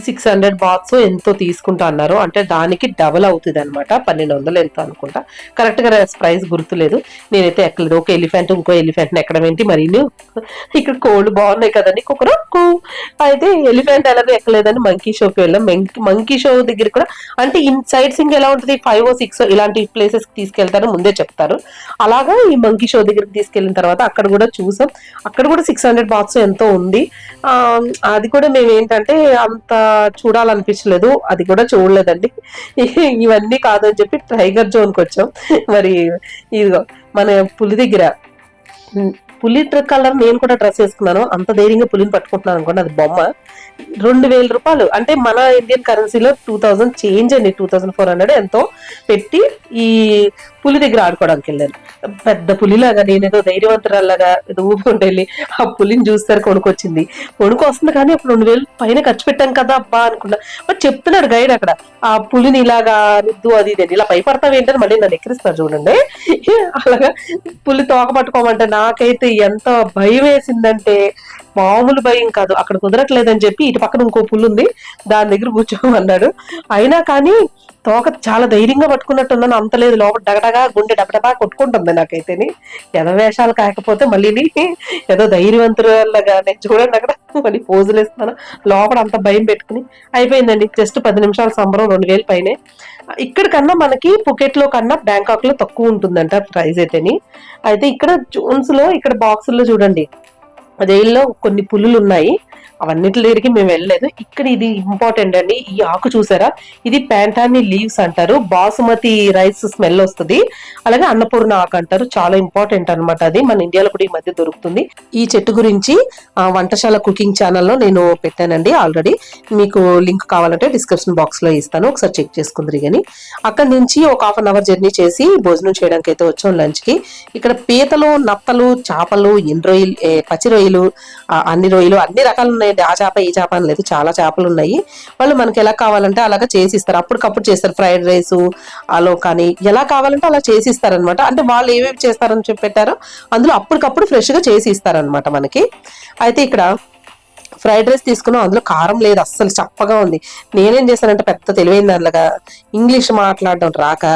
సిక్స్ హండ్రెడ్ బాక్స్ ఎంతో తీసుకుంటా అన్నారు అంటే దానికి డబల్ అవుతుంది అనమాట పన్నెండు వందలు ఎంతో అనుకుంటా. కరెక్ట్గా ప్రైస్ గుర్తులేదు. నేనైతే ఎక్కలేదు. ఒక ఎలిఫెంట్ ఇంకో ఎలిఫెంట్ని ఎక్కడం ఏంటి మరి? ఇక్కడ కోళ్ళు బాగున్నాయి కదండి కుక్కరకు అయితే ఎలిఫెంట్ ఎలాగో ఎక్కలేదని మంకీ షోకి వెళ్ళాం. మంకీ షో దగ్గర కూడా అంటే ఇన్ సైడ్ సింగ్ ఎలా ఉంటుంది? ఫైవ్ ఓ సిక్స్ ఇలాంటి ప్లేసెస్కి తీసుకెళ్తారో తీసుకెళ్తారు ముందే చెప్తారు. అలాగా ఈ మంకీ షో దగ్గరికి తీసుకెళ్ళిన తర్వాత అక్కడ కూడా చూసాం. అక్కడ కూడా సిక్స్ హండ్రెడ్ బాక్స్ ఎంతో ఉంది. అది కూడా మేము ఏంటంటే అంత చూడాలనిపించలేదు. అది కూడా చూడలేదండి. ఇవన్నీ కాదని చెప్పి టైగర్ జోన్కి వచ్చాం. మరి ఇదిగో మన పులి దగ్గర పులి కలర్ నేను కూడా డ్రెస్ వేసుకున్నాను. అంత ధైర్యంగా పులిని పట్టుకుంటున్నాను అనుకోండి అది బొమ్మ. రెండు వేల రూపాయలు. అంటే మన ఇండియన్ కరెన్సీలో టూ థౌజండ్ చేంజ్ అండి. టూ థౌజండ్ ఫోర్ హండ్రెడ్ ఎంతో పెట్టి ఈ పులి దగ్గర ఆడుకోవడానికి వెళ్ళాను. పెద్ద పులిలాగా నేనేదో ధైర్యవంతురాలాగా ఏదో ఊపుకుంటూ వెళ్ళి ఆ పులిని చూస్తారు కొనుకొచ్చింది కొనుక్కు వస్తుంది కానీ అప్పుడు రెండు వేలు పైన ఖర్చు పెట్టాం కదా అబ్బా అనుకున్నా. బట్ చెప్తున్నాడు గైడ్ అక్కడ. ఆ పులిని ఇలాగా నిద్దు అది ఇది ఇలా భయపడతావు ఏంటని మళ్ళీ నన్ను ఎక్కిరిస్తారు చూడండి. అలాగా పులి తోక పట్టుకోమంటే నాకైతే ఎంత భయం వేసిందంటే మామూలు భయం కాదు. అక్కడ కుదరట్లేదని చెప్పి ఇటు పక్కన ఇంకో పుల్లు ఉంది. దాని దగ్గర కూర్చోమన్నాడు. అయినా కానీ తోక చాలా ధైర్యంగా పట్టుకున్నట్టున్నాను అంత లేదు. లోపల డగడగా గుండె డబడబా కొట్టుకుంటుంది నాకైతేని. ఎదవేషాలు కాకపోతే మళ్ళీ ఏదో ధైర్యవంతురాలుగా నేను చూడండి అక్కడ. మళ్ళీ పోజులు ఇస్తున్నాను లోపల అంత భయం పెట్టుకుని అయిపోయిందండి. జస్ట్ పది నిమిషాల సంబరం రెండు వేలు పైనే. ఇక్కడ కన్నా మనకి పుకెట్లో కన్నా బ్యాంకాక్లో తక్కువ ఉంటుందంట ప్రైస్ అయితేని. అయితే ఇక్కడ జోన్స్లో ఇక్కడ బాక్సుల్లో చూడండి. జైల్లో కొన్ని పులులు ఉన్నాయి అవన్నిటి దగ్గరికి మేము వెళ్ళలేదు. ఇక్కడ ఇది ఇంపార్టెంట్ అండి. ఈ ఆకు చూసారా? ఇది ప్యాంటాని లీవ్స్ అంటారు. బాసుమతి రైస్ స్మెల్ వస్తుంది. అలాగే అన్నపూర్ణ ఆకు అంటారు. చాలా ఇంపార్టెంట్ అన్నమాట అది. మన ఇండియాలో కూడా ఈ మధ్య దొరుకుతుంది. ఈ చెట్టు గురించి వంటశాల కుకింగ్ ఛానల్లో నేను పెట్టానండి ఆల్రెడీ మీకు లింక్ కావాలంటే డిస్క్రిప్షన్ బాక్స్లో ఇస్తాను. ఒకసారి చెక్ చేసుకుందరు కానీ. అక్కడ నుంచి ఒక హాఫ్ అన్ అవర్ జర్నీ చేసి భోజనం చేయడానికి అయితే వచ్చాం లంచ్కి. ఇక్కడ పీతలు నత్తలు చేపలు ఇన్ రొయ్యలు పచ్చి రొయ్యలు అన్ని రొయ్యలు అన్ని రకాలు ఉన్నాయండి ఆ చేప ఈ చేప అని లేదు చాలా చేపలు ఉన్నాయి. వాళ్ళు మనకి ఎలా కావాలంటే అలాగా చేసి ఇస్తారు అప్పటికప్పుడు చేస్తారు. ఫ్రైడ్ రైస్ అలో కానీ ఎలా కావాలంటే అలా చేసి ఇస్తారనమాట అంటే వాళ్ళు ఏమేమి చేస్తారని చెప్పి పెట్టారో అందులో అప్పటికప్పుడు ఫ్రెష్గా చేసి ఇస్తారనమాట మనకి. అయితే ఇక్కడ ఫ్రైడ్ రైస్ తీసుకున్నాం. అందులో కారం లేదు అస్సలు చప్పగా ఉంది. నేనేం చేశానంటే పెద్ద తెలివైన దానిలాగా ఇంగ్లీష్ మాట్లాడడం రాక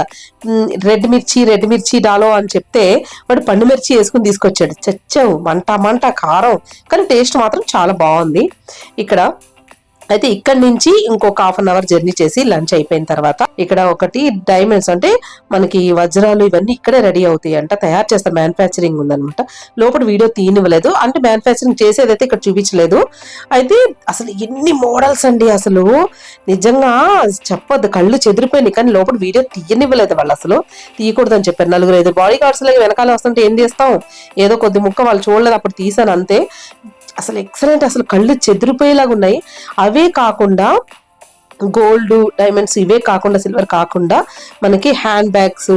రెడ్ మిర్చి రెడ్ మిర్చి డాలో అని చెప్తే వాడు పండు మిర్చి వేసుకుని తీసుకొచ్చాడు. చచ్చావు మంట మంట కారం. కానీ టేస్ట్ మాత్రం చాలా బాగుంది. ఇక్కడ అయితే ఇక్కడ నుంచి ఇంకొక హాఫ్ అన్ అవర్ జర్నీ చేసి లంచ్ అయిపోయిన తర్వాత ఇక్కడ ఒకటి డైమండ్స్ అంటే మనకి వజ్రాలు ఇవన్నీ ఇక్కడే రెడీ అవుతాయి అంట. తయారు చేస్తారు మ్యానుఫ్యాక్చరింగ్ ఉందన్నమాట. లోపల వీడియో తీయనివ్వలేదు. అంటే మ్యానుఫ్యాక్చరింగ్ చేసేదైతే ఇక్కడ చూపించలేదు. అయితే అసలు ఎన్ని మోడల్స్ అండి అసలు? నిజంగా చెప్పొద్దు. కళ్ళు చెదిరిపోయినాయి. కానీ లోపల వీడియో తీయనివ్వలేదు వాళ్ళు అసలు. తీయకూడదని చెప్పారు. నలుగురు ఐదు బాడీ గార్డ్స్ లాగా వెనకాల వస్తుంటే ఏం చేస్తాం? ఏదో కొద్ది ముక్క వాళ్ళు చూడలేదు. అప్పుడు తీసాను అంతే. అసలు ఎక్సలెంట్ అసలు కళ్ళు చెదిరిపోయేలాగా ఉన్నాయి. అవే కాకుండా గోల్డ్ డైమండ్స్ ఇవే కాకుండా సిల్వర్ కాకుండా మనకి హ్యాండ్ బ్యాగ్స్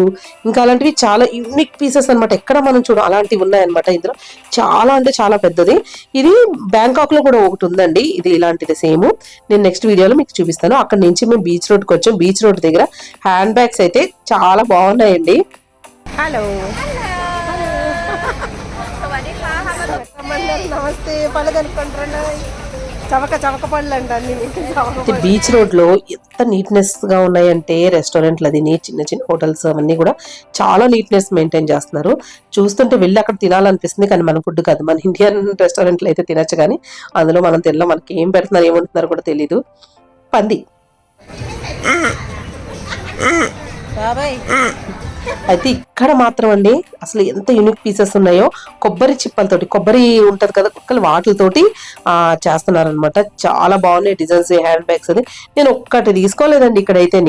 ఇంకా అలాంటివి చాలా యూనిక్ పీసెస్ అన్నమాట. ఎక్కడ మనం చూడ అలాంటివి ఉన్నాయన్నమాట ఇందులో. చాలా అంటే చాలా పెద్దది. ఇది బ్యాంకాక్లో కూడా ఒకటి ఉందండి. ఇది ఇలాంటిది సేమ్ నేను నెక్స్ట్ వీడియోలో మీకు చూపిస్తాను. అక్కడ నుంచి మేము బీచ్ రోడ్కి వచ్చాం. బీచ్ రోడ్ దగ్గర హ్యాండ్ బ్యాగ్స్ అయితే చాలా బాగున్నాయండి. హలో నమస్తే పళ్ళు కనుక్కుంటారా చవక చవక పళ్ళు అన్ని. బీచ్ రోడ్లో ఎంత నీట్నెస్గా ఉన్నాయంటే రెస్టారెంట్లు అది నీ చిన్న చిన్న హోటల్స్ అవన్నీ కూడా చాలా నీట్నెస్ మెయింటైన్ చేస్తున్నారు. చూస్తుంటే వెళ్ళి అక్కడ తినాలనిపిస్తుంది కానీ మన ఫుడ్ కాదు. మన ఇండియన్ రెస్టారెంట్లు అయితే తినచ్చు కానీ అందులో మనం తినలో. మనకి ఏం పెడుతున్నారు ఏమంటున్నారు కూడా తెలీదు. పంది. బాబాయ్. అయితే ఇక్కడ మాత్రం అండి అసలు ఎంత యూనిక్ పీసెస్ ఉన్నాయో కొబ్బరి చిప్పలతోటి కొబ్బరి ఉంటుంది కదా కుక్కలు వాటితోటి చేస్తున్నారనమాట చాలా బాగున్నాయి డిజైన్స్ హ్యాండ్ బ్యాగ్స్ అది. నేను ఒక్కటి తీసుకోలేదండి ఇక్కడైతే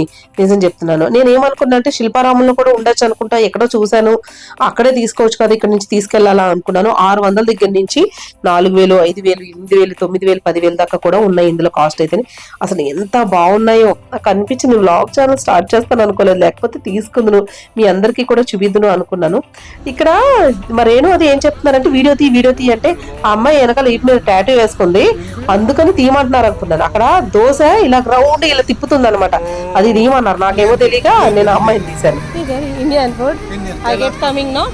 నిజం చెప్తున్నాను. నేను ఏమనుకున్నా అంటే శిల్పారామంలో కూడా ఉండొచ్చు అనుకుంటా ఎక్కడో చూశాను. అక్కడే తీసుకోవచ్చు కదా ఇక్కడ నుంచి తీసుకెళ్ళాలా అనుకున్నాను. ఆరు వందల దగ్గర నుంచి నాలుగు వేలు ఐదు వేలు ఎనిమిది వేలు తొమ్మిది వేలు పదివేలు దాకా కూడా ఉన్నాయి ఇందులో కాస్ట్ అయితే అసలు ఎంత బాగున్నాయో నాకు అనిపించి నువ్వు బ్లాగ్ ఛానల్ స్టార్ట్ చేస్తాను అనుకోలేదు. లేకపోతే తీసుకుందును. మీ అందరికీ కూడా చూపిద్దును అనుకున్నాను. ఇక్కడ మరేను అది ఏం చెప్తున్నారంటే వీడియో తీ వీడియో తీ అంటే ఆ అమ్మాయి వెనకాల ఇటు మీద టాటూ వేసుకుంది. అందుకని తీయమంటున్నారు అనుకున్నాను. అక్కడ దోశ ఇలా రౌండ్ ఇలా తిప్పుతుంది అనమాట అది తీయమన్నారు. నాకేమో తెలియక నేను అమ్మాయిని తీశాను. Indian food I get coming no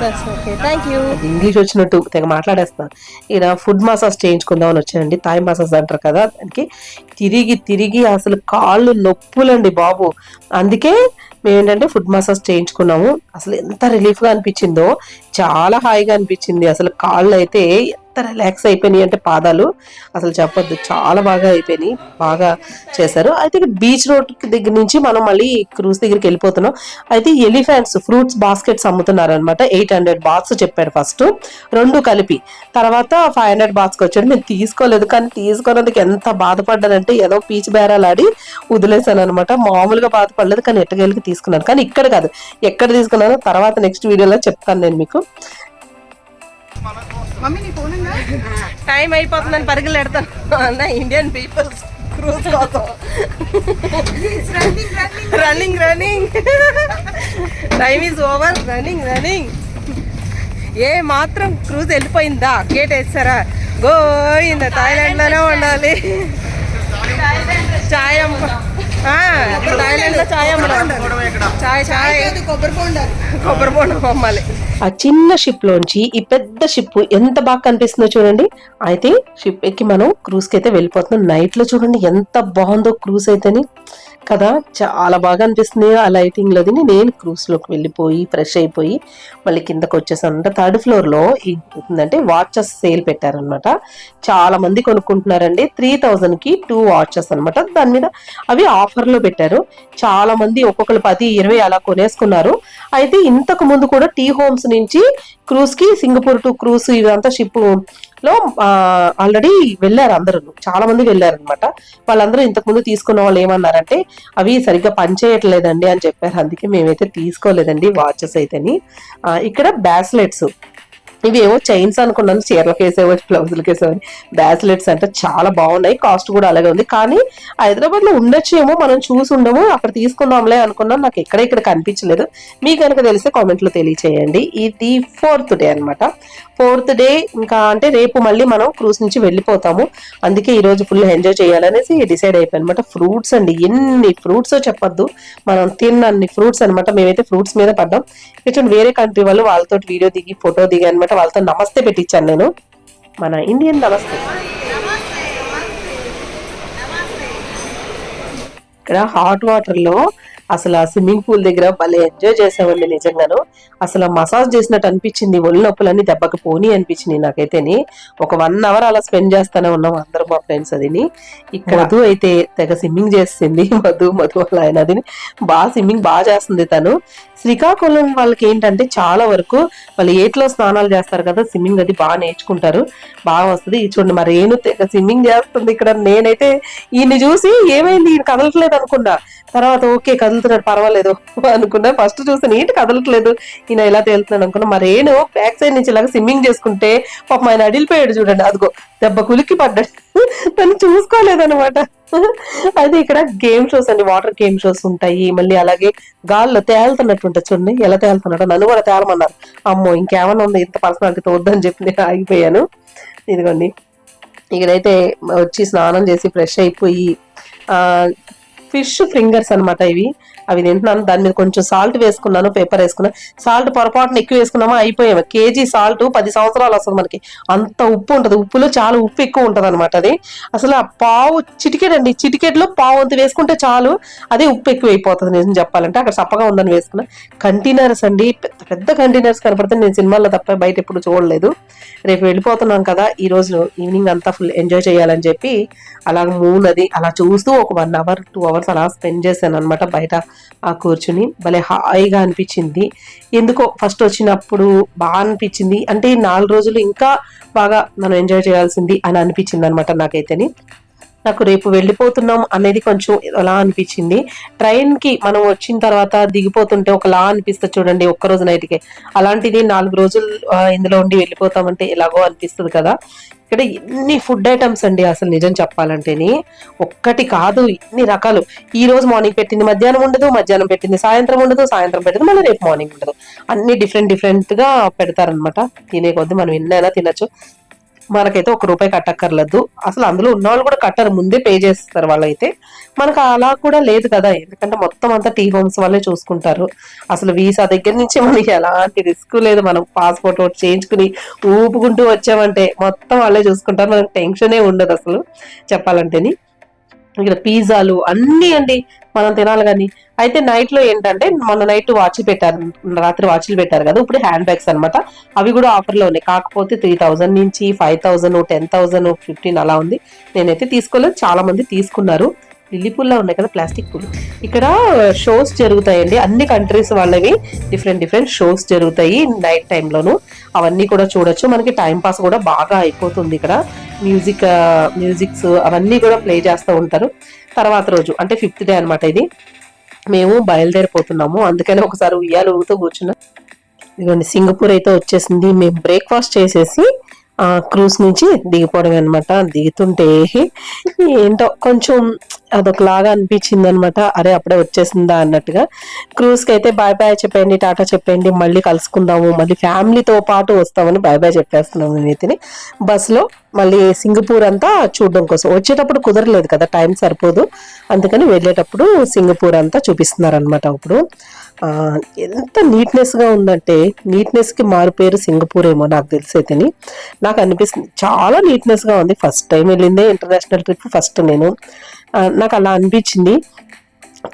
that's okay thank you English వచ్చినట్టు తెగ మాట్లాడేస్తాను ఇక్కడ ఫుడ్ మసాజ్ చేయించుకుందామని వచ్చానండి. థాయ్ మసాజ్ అంటారు కదా దానికి. తిరిగి తిరిగి అసలు కాళ్ళు నొప్పులండి బాబు. అందుకే మేము ఏంటంటే ఫుడ్ మసాజ్ చేయించుకున్నాము. అసలు ఎంత రిలీఫ్గా అనిపించిందో చాలా హాయిగా అనిపించింది. అసలు కాళ్ళు అయితే ఎంత రిలాక్స్ అయిపోయినాయి అంటే పాదాలు. అసలు చెప్పొద్దు చాలా బాగా అయిపోయినాయి బాగా చేశారు. అయితే బీచ్ రోడ్ దగ్గర నుంచి మనం మళ్ళీ క్రూజ్ దగ్గరికి వెళ్ళిపోతున్నాం. అయితే ఎలిఫెంట్స్ ఫ్రూట్స్ బాస్కెట్స్ అమ్ముతున్నారు అనమాట ఎయిట్ హండ్రెడ్ బాక్స్ చెప్పాడు ఫస్ట్ రెండు కలిపి. తర్వాత ఫైవ్ హండ్రెడ్ బాక్స్కి వచ్చాడు. నేను తీసుకోలేదు కానీ తీసుకున్నందుకు ఎంత బాధపడ్డానంటే ఏదో పీచ్ బేరాలు ఆడి వదిలేసాను అనమాట మామూలుగా బాధపడలేదు కానీ ఎట్టగలికి తీసుకున్నాను. కానీ ఇక్కడ కాదు. ఎక్కడ తీసుకున్నానో తర్వాత నెక్స్ట్ వీడియోలో చెప్తాను నేను మీకు. టైం అయిపోతుందని పరుగులు పెడతాను. అన్న ఇండియన్ పీపుల్స్ క్రూజ్ కోసం. Running running time is over running running ఏ మాత్రం క్రూజ్ వెళ్ళిపోయిందా? గేట్ వేస్తారా? గోయిందా థాయిలాండ్లోనే ఉండాలి. చాయ్ కొబ్బరి బొండం ఆ చిన్న షిప్ లోంచి ఈ పెద్ద షిప్ ఎంత బాగా కనిపిస్తుందో చూడండి. అయితే షిప్ ఎక్కి మనం క్రూజ్కి అయితే వెళ్ళిపోతున్నాం. నైట్లో చూడండి ఎంత బాగుందో క్రూజ్ అయితేని. కదా చాలా బాగా అనిపిస్తుంది ఆ లైటింగ్ లోది నేను క్రూస్లోకి వెళ్ళిపోయి ఫ్రెష్ అయిపోయి మళ్ళీ కిందకు వచ్చేసాను థర్డ్ ఫ్లోర్లో ఏంటంటే వాచెస్ సేల్ పెట్టారనమాట చాలా మంది కొనుక్కుంటున్నారండి. త్రీ థౌజండ్కి టూ వాచెస్ అన్నమాట. దాని మీద అవి ఆఫర్లో పెట్టారు. చాలా మంది ఒక్కొక్కరు పది ఇరవై అలా కొనేసుకున్నారు. అయితే ఇంతకు ముందు కూడా టీ హోమ్స్ నుంచి క్రూజ్కి సింగపూర్ టు క్రూజ్ ఇదంతా షిప్లో ఆల్రెడీ వెళ్ళారు అందరూ. చాలా మంది వెళ్ళారనమాట వాళ్ళందరూ ఇంతకు ముందు తీసుకున్న వాళ్ళు ఏమన్నారంటే అవి సరిగ్గా పనిచేయట్లేదండి అని చెప్పారు. అందుకే మేమైతే తీసుకోలేదండి వాచెస్ అయితేని. ఇక్కడ బ్యాస్లెట్స్. ఇవేవో చైన్స్ అనుకున్నాను చీరలకు వేసేవో బ్లౌజులకు వేసేవని బ్యాస్లెట్స్ అంటే చాలా బాగున్నాయి కాస్ట్ కూడా అలాగే ఉంది. కానీ హైదరాబాద్లో ఉండొచ్చేమో మనం చూసి ఉండము అక్కడ తీసుకుందాంలే అనుకున్నాం నాకు ఎక్కడ ఇక్కడ కనిపించలేదు. మీకు కనుక తెలిస్తే కామెంట్లో తెలియచేయండి. ఇది ఫోర్త్ డే అన్నమాట. ఫోర్త్ డే ఇంకా అంటే రేపు మళ్ళీ మనం క్రూజ్ నుంచి వెళ్ళిపోతాము. అందుకే ఈ రోజు ఫుల్ ఎంజాయ్ చేయాలనేసి డిసైడ్ అయిపోయి అనమాట ఫ్రూట్స్ అండి ఎన్ని ఫ్రూట్స్ చెప్పొద్దు. మనం తిన్న అన్ని ఫ్రూట్స్ అన్నమాట. మేమైతే ఫ్రూట్స్ మీద పడ్డాం. ఇక్కడ వేరే కంట్రీ వాళ్ళు వాళ్ళతో వీడియో దిగి ఫోటో దిగి అనమాట వాళ్ళతో నమస్తే పెట్టించాను నేను. మన ఇండియన్ నమస్తే. ఇక్కడ హాట్ వాటర్లో అసలు ఆ స్విమ్మింగ్ పూల్ దగ్గర భలే ఎంజాయ్ చేసామండి నిజంగాను. అసలు మసాజ్ చేసినట్టు అనిపించింది. ఒళ్ళు నొప్పులన్నీ దెబ్బకి పోనీ అనిపించింది నాకైతేని. ఒక వన్ అవర్ అలా స్పెండ్ చేస్తానే ఉన్నాం అందరం మా ఫ్రెండ్స్ అదిని. ఇక్కడ మధు అయితే తెగ స్విమ్మింగ్ చేస్తుంది. మధు మధు అలా ఆయన అదిని. బాగా స్విమ్మింగ్ బాగా చేస్తుంది తను. శ్రీకాకుళం వాళ్ళకి ఏంటంటే చాలా వరకు వాళ్ళు ఏట్లో స్నానాలు చేస్తారు కదా స్విమ్మింగ్ అది బాగా నేర్చుకుంటారు. బాగా వస్తుంది. చూడండి మరి ఏను తెగ స్విమ్మింగ్ చేస్తుంది ఇక్కడ. నేనైతే ఈయన్ని చూసి ఏమైంది? ఈయన కదలట్లేదు అనుకున్నా. తర్వాత ఓకే కదులుతున్నాడు పర్వాలేదు అనుకున్నా. ఫస్ట్ చూసాను ఏంటి కదలట్లేదు. ఈయన ఎలా తేలుతున్నాడు అనుకున్నా. మరేను బ్యాక్ సైడ్ నుంచి ఇలాగ స్విమ్మింగ్ చేసుకుంటే పాపం ఆయన అడిలిపోయాడు చూడండి. అదిగో దెబ్బ కులికి పడ్డాడు. తను చూసుకోలేదన్నమాట. అయితే ఇక్కడ గేమ్ షోస్ అండి. వాటర్ గేమ్ షోస్ ఉంటాయి. మళ్ళీ అలాగే గాల్లో తేలుతున్నట్టు ఉంటుంది చూడండి. ఎలా తేలుతున్నాడో నన్ను కూడా తేలమన్నారు. అమ్మో ఇంకేమన్నా ఉంది? ఇంత పర్సనాలిటీతో వద్దని చెప్పి నేను ఆగిపోయాను. ఇదిగోండి. ఇక్కడైతే వచ్చి స్నానం చేసి ఫ్రెష్ అయిపోయి ఫిష్ ఫింగర్స్ అన్నమాట ఇవి. అవి తింటున్నాను. దాని మీద కొంచెం సాల్ట్ వేసుకున్నాను పేపర్ వేసుకున్నాను. సాల్ట్ పొరపాటున ఎక్కువ వేసుకున్నామా? అయిపోయాము కేజీ సాల్ట్ పది సంవత్సరాలు వస్తుంది మనకి. అంత ఉప్పు ఉంటుంది. ఉప్పులో చాలా ఉప్పు ఎక్కువ ఉంటుంది అనమాట అది. అసలు ఆ పావు చిటికెట్ అండి చిటికెట్లో పావు అంత వేసుకుంటే చాలు. అదే ఉప్పు ఎక్కువ అయిపోతుంది నిజం చెప్పాలంటే. అక్కడ చప్పగా ఉందని వేసుకున్నా. కంటైనర్స్ అండి. పెద్ద పెద్ద కంటైనర్స్ కనపడితే నేను సినిమాల్లో తప్ప బయట ఎప్పుడు చూడలేదు. రేపు వెళ్ళిపోతున్నాం కదా. ఈ రోజు ఈవినింగ్ అంతా ఫుల్ ఎంజాయ్ చేయాలని చెప్పి అలా మూన్ అది అలా చూస్తూ ఒక వన్ అవర్ టూ అవర్స్ అలా స్పెండ్ చేశాను అనమాట బయట. ఆ కూర్చుని భలే హాయిగా అనిపించింది. ఎందుకో ఫస్ట్ వచ్చినప్పుడు బాగా అనిపించింది. అంటే నాలుగు రోజులు ఇంకా బాగా మనం ఎంజాయ్ చేయాల్సింది అని అనిపించింది అనమాట నాకైతేని. నాకు రేపు వెళ్ళిపోతున్నాం అనేది కొంచెం అలా అనిపించింది. ట్రైన్కి మనం వచ్చిన తర్వాత దిగిపోతుంటే ఒకలా అనిపిస్తుంది చూడండి ఒక్క రోజు నైట్కి అలాంటిది నాలుగు రోజులు ఇందులో ఉండి వెళ్ళిపోతామంటే ఎలాగో అనిపిస్తుంది కదా. ఇక్కడ ఎన్ని ఫుడ్ ఐటమ్స్ అండి అసలు నిజం చెప్పాలంటేని. ఒక్కటి కాదు ఇన్ని రకాలు. ఈ రోజు మార్నింగ్ పెట్టింది మధ్యాహ్నం ఉండదు మధ్యాహ్నం పెట్టింది సాయంత్రం ఉండదు సాయంత్రం పెట్టింది మళ్ళీ రేపు మార్నింగ్ ఉండదు. అన్ని డిఫరెంట్ డిఫరెంట్గా పెడతారనమాట తినే కొద్ది మనం ఎన్నైనా తినచ్చు. మనకైతే ఒక రూపాయి కట్టక్కర్లేదు. అసలు అందులో ఉన్న వాళ్ళు కూడా కట్టరు ముందే పే చేస్తారు వాళ్ళైతే. మనకు అలా కూడా లేదు కదా ఎందుకంటే మొత్తం అంతా టీ హోమ్స్ వాళ్ళే చూసుకుంటారు. అసలు వీసా దగ్గర నుంచి మనకి ఎలాంటి రిస్క్ లేదు మనం పాస్పోర్ట్ ఒకటి చేయించుకుని ఊపుకుంటూ వచ్చామంటే మొత్తం వాళ్ళే చూసుకుంటారు. మనకు టెన్షనే ఉండదు అసలు చెప్పాలంటేని. ఇక్కడ పిజ్జాలు అన్నీ అండి మనం తినాలి కానీ. అయితే నైట్లో ఏంటంటే మొన్న నైట్ వాచ్లు పెట్టారు రాత్రి వాచ్లు పెట్టారు కదా ఇప్పుడు హ్యాండ్ బ్యాగ్స్ అన్నమాట. అవి కూడా ఆఫర్లో ఉన్నాయి. కాకపోతే త్రీ థౌజండ్ నుంచి five thousand ten thousand fifteen అలా ఉంది. నేనైతే తీసుకోలేదు. చాలా మంది తీసుకున్నారు. లిల్లీ పూల్లా ఉన్నాయి కదా ప్లాస్టిక్ పూలు ఇక్కడ షోస్ జరుగుతాయండి. అన్ని కంట్రీస్ వాళ్ళవి డిఫరెంట్ డిఫరెంట్ షోస్ జరుగుతాయి నైట్ టైంలోను. అవన్నీ కూడా చూడొచ్చు. మనకి టైం పాస్ కూడా బాగా అయిపోతుంది ఇక్కడ. మ్యూజిక్ మ్యూజిక్స్ అవన్నీ కూడా ప్లే చేస్తూ ఉంటారు. తర్వాత రోజు అంటే ఫిఫ్త్ డే అనమాట ఇది. మేము బయలుదేరిపోతున్నాము. అందుకని ఒకసారి ఉయ్యాలు ఊగుతూ కూర్చున్నాం. ఇదిగోండి సింగపూర్ అయితే వచ్చేసింది. మేము బ్రేక్ఫాస్ట్ చేసేసి క్రూజ్ నుంచి దిగిపోవడం అనమాట దిగుతుంటే ఏంటో కొంచెం అదొకలాగా అనిపించింది అనమాట అరే అప్పుడే వచ్చేసిందా అన్నట్టుగా. క్రూజ్కి అయితే బాయ్ బాయ్ చెప్పండి టాటా చెప్పండి మళ్ళీ కలుసుకుందాము మళ్ళీ ఫ్యామిలీతో పాటు వస్తామని బాయ్ బాయ్ చెప్పేస్తున్నాము నేనైతే బస్సులో మళ్ళీ సింగపూర్ అంతా చూడడం కోసం. వచ్చేటప్పుడు కుదరలేదు కదా టైం సరిపోదు. అందుకని వెళ్ళేటప్పుడు సింగపూర్ అంతా చూపిస్తున్నారు అనమాట ఇప్పుడు ఎంత నీట్నెస్గా ఉందంటే నీట్నెస్కి మారు పేరు సింగపూర్ ఏమో నాకు తెలిసి నాకు అనిపిస్తుంది చాలా నీట్నెస్గా ఉంది. ఫస్ట్ టైం వెళ్ళిందే ఇంటర్నేషనల్ ట్రిప్ ఫస్ట్ నేను. నాకు అలా అనిపించింది.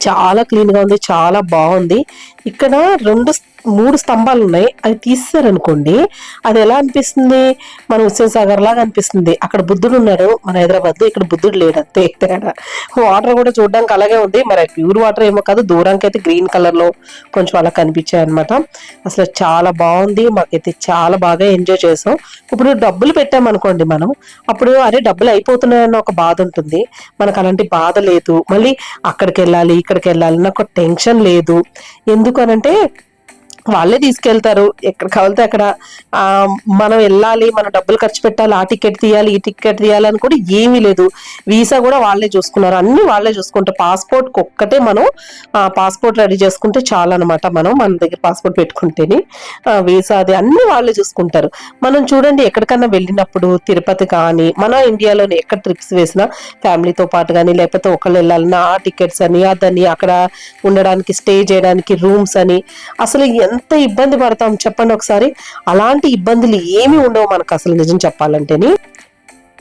చాలా క్లీన్గా ఉంది చాలా బాగుంది. ఇక్కడ రెండు మూడు స్తంభాలు ఉన్నాయి అవి తీసేశారనుకోండి అది ఎలా అనిపిస్తుంది? మన హుస్సేన్ సాగర్ లాగా అనిపిస్తుంది. అక్కడ బుద్ధుడు ఉన్నాడు మన హైదరాబాద్లో ఇక్కడ బుద్ధుడు లేడు అంతే. తేడా వాటర్ కూడా చూడడానికి అలాగే ఉంది. మరి ప్యూర్ వాటర్ ఏమో కాదు దూరానికి అయితే గ్రీన్ కలర్లో కొంచెం అలా కనిపించాయి అనమాట అసలు చాలా బాగుంది. మాకైతే చాలా బాగా ఎంజాయ్ చేసాం. ఇప్పుడు డబ్బులు పెట్టామనుకోండి మనం అప్పుడు అరే డబ్బులు అయిపోతున్నాయన్న ఒక బాధ ఉంటుంది. మనకు అలాంటి బాధ లేదు. మళ్ళీ అక్కడికి వెళ్ళాలి ఇక్కడికి వెళ్ళాలి నాకు టెన్షన్ లేదు. ఎందుకు అనంటే వాళ్ళే తీసుకెళ్తారు. ఎక్కడ కావాలితే అక్కడ మనం వెళ్ళాలి మనం డబ్బులు ఖర్చు పెట్టాలి ఆ టికెట్ తీయాలి ఈ టికెట్ తీయాలి అని కూడా ఏమీ లేదు. వీసా కూడా వాళ్ళే చూసుకున్నారు. అన్ని వాళ్ళే చూసుకుంటారు పాస్పోర్ట్ ఒక్కటే మనం పాస్పోర్ట్ రెడీ చేసుకుంటే చాలా అనమాట మనం మన దగ్గర పాస్పోర్ట్ పెట్టుకుంటేనే. వీసా అది అన్ని వాళ్ళే చూసుకుంటారు. మనం చూడండి ఎక్కడికన్నా వెళ్ళినప్పుడు తిరుపతి కానీ మన ఇండియాలోనే ఎక్కడ ట్రిప్స్ వేసినా ఫ్యామిలీతో పాటు కానీ లేకపోతే ఒకళ్ళు వెళ్ళాలన్నా ఆ టికెట్స్ అని అదని అక్కడ ఉండడానికి స్టే చేయడానికి రూమ్స్ అని అసలు ఎంత ఇబ్బంది పడతాం చెప్పండి ఒకసారి? అలాంటి ఇబ్బందులు ఏమీ ఉండవు మనకు అసలు నిజం చెప్పాలంటేని.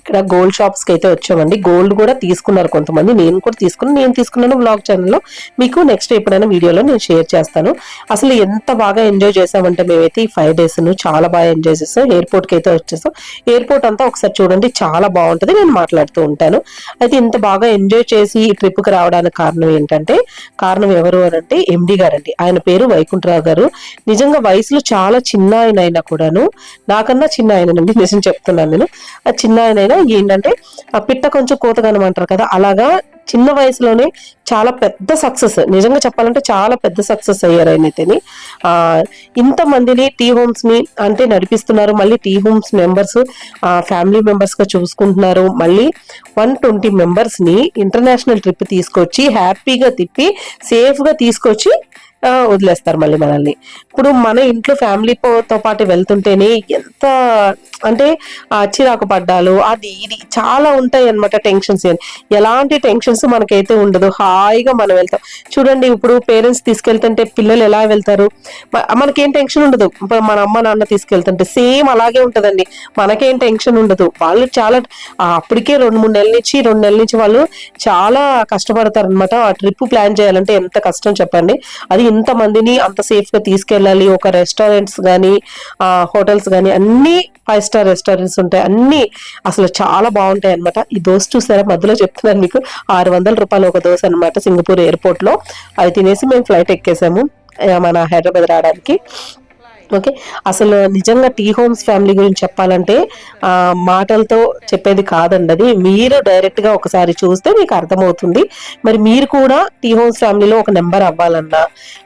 ఇక్కడ గోల్డ్ షాప్స్కి అయితే వచ్చామండి. గోల్డ్ కూడా తీసుకున్నారు కొంతమంది. నేను కూడా తీసుకున్నాను నేను తీసుకున్నాను బ్లాగ్ ఛానల్లో మీకు నెక్స్ట్ ఎప్పుడైనా వీడియోలో నేను షేర్ చేస్తాను. అసలు ఎంత బాగా ఎంజాయ్ చేసామంటే మేమైతే ఈ ఫైవ్ డేస్ చాలా బాగా ఎంజాయ్ చేసాం. ఎయిర్పోర్ట్కి అయితే వచ్చేసాం. ఎయిర్పోర్ట్ అంతా ఒకసారి చూడండి. చాలా బాగుంటది. నేను మాట్లాడుతూ ఉంటాను. అయితే ఇంత బాగా ఎంజాయ్ చేసి ఈ ట్రిప్కి రావడానికి కారణం ఏంటంటే కారణం ఎవరు అని అంటే ఎండి గారండి. ఆయన పేరు వైకుంఠరావు గారు. నిజంగా వయసులో చాలా చిన్న ఆయన అయినా కూడాను నాకన్నా చిన్న ఆయనండి నిజం చెప్తున్నాను నేను. ఆ చిన్న ఆయన కూడా ఏంటంటే ఆ పిట్ట కొంచెం కోతగానమంటారు కదా అలాగా చిన్న వయసులోనే చాలా పెద్ద సక్సెస్ నిజంగా చెప్పాలంటే చాలా పెద్ద సక్సెస్ అయ్యారు ఆయన అయితేని ఆ ఇంత మందిని టీ హోమ్స్ని అంటే నడిపిస్తున్నారు మళ్ళీ టీ హోమ్స్ మెంబర్స్ ఫ్యామిలీ మెంబర్స్గా చూసుకుంటున్నారు మళ్ళీ వన్ ట్వంటీ మెంబర్స్ని ఇంటర్నేషనల్ ట్రిప్ తీసుకొచ్చి హ్యాపీగా తిప్పి సేఫ్గా తీసుకొచ్చి వదిలేస్తారు మళ్ళీ మనల్ని. ఇప్పుడు మన ఇంట్లో ఫ్యామిలీతో పాటు వెళ్తుంటేనే ఎంత అంటే ఆ చిరాకు పడ్డాలు అది ఇది చాలా ఉంటాయి అన్నమాట టెన్షన్స్. ఎలాంటి టెన్షన్స్ మనకైతే ఉండదు. హాయిగా మనం వెళ్తాం. చూడండి ఇప్పుడు పేరెంట్స్ తీసుకెళ్తుంటే పిల్లలు ఎలా వెళ్తారు? మనకేం టెన్షన్ ఉండదు. ఇప్పుడు మన అమ్మ నాన్న తీసుకెళ్తుంటే సేమ్ అలాగే ఉంటుందండి. మనకేం టెన్షన్ ఉండదు. వాళ్ళు చాలా అప్పటికే రెండు మూడు నెలల నుంచి రెండు నెలల నుంచి వాళ్ళు చాలా కష్టపడతారు అనమాట ఆ ట్రిప్ ప్లాన్ చేయాలంటే ఎంత కష్టం చెప్పండి. అది ఇంత మందిని అంత సేఫ్గా తీసుకెళ్ళాలి. ఒక రెస్టారెంట్స్ కానీ హోటల్స్ కానీ అన్ని ఫైవ్ స్టార్ రెస్టారెంట్స్ ఉంటాయి. అన్ని అసలు చాలా బాగుంటాయి అనమాట ఈ దోశ చూసారా? మధ్యలో చెప్తున్నాను మీకు. ఆరు వందల రూపాయలు ఒక దోశ అనమాట సింగపూర్ ఎయిర్పోర్ట్లో. అది తినేసి మేము ఫ్లైట్ ఎక్కేసాము. మన హైదరాబాద్ రావడానికి. ఓకే? అసలు నిజంగా టీ హోమ్స్ ఫ్యామిలీ గురించి చెప్పాలంటే మాటలతో చెప్పేది కాదండి అది. మీరు డైరెక్ట్గా ఒకసారి చూస్తే మీకు అర్థమవుతుంది. మరి మీరు కూడా టీ హోమ్స్ ఫ్యామిలీలో ఒక నెంబర్ అవ్వాలన్నా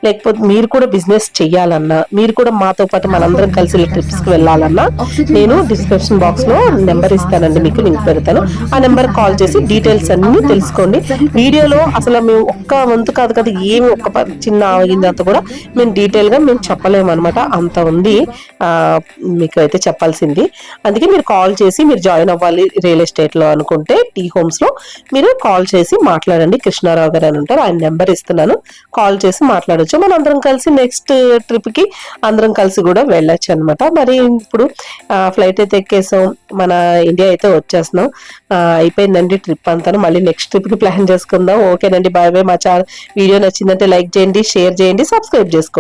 లేకపోతే మీరు కూడా బిజినెస్ చెయ్యాలన్నా మీరు కూడా మాతో పాటు మనందరం కలిసి ట్రిప్స్కి వెళ్ళాలన్నా నేను డిస్క్రిప్షన్ బాక్స్లో నెంబర్ ఇస్తానండి మీకు లింక్ పెడతాను. ఆ నెంబర్ కాల్ చేసి డీటెయిల్స్ అన్ని తెలుసుకోండి. వీడియోలో అసలు మేము ఒక్క వంతు కాదు కదా ఏమి ఒక్క చిన్న ఆగిందంతా కూడా మేము డీటెయిల్గా మేము చెప్పలేము అనమాట అంత ఉంది. మీకు అయితే చెప్పాల్సింది. అందుకే మీరు కాల్ చేసి మీరు జాయిన్ అవ్వాలి రియల్ ఎస్టేట్లో అనుకుంటే టీ హోమ్స్లో మీరు కాల్ చేసి మాట్లాడండి. కృష్ణారావు గారు అని ఉంటారు. ఆయన నెంబర్ ఇస్తున్నాను. కాల్ చేసి మాట్లాడొచ్చు. మనం అందరం కలిసి నెక్స్ట్ ట్రిప్కి అందరం కలిసి కూడా వెళ్ళొచ్చు అనమాట మరి ఇప్పుడు ఫ్లైట్ అయితే ఎక్కేసాం. మన ఇండియా అయితే వచ్చేస్తున్నాం. అయిపోయిందండి ట్రిప్ అంతా మళ్ళీ నెక్స్ట్ ట్రిప్కి ప్లాన్ చేసుకుందాం. ఓకేనండి. బాయ్ బాయ్ మా ఛానల్ వీడియో నచ్చిందంటే లైక్ చేయండి షేర్ చేయండి సబ్స్క్రైబ్ చేసుకోండి.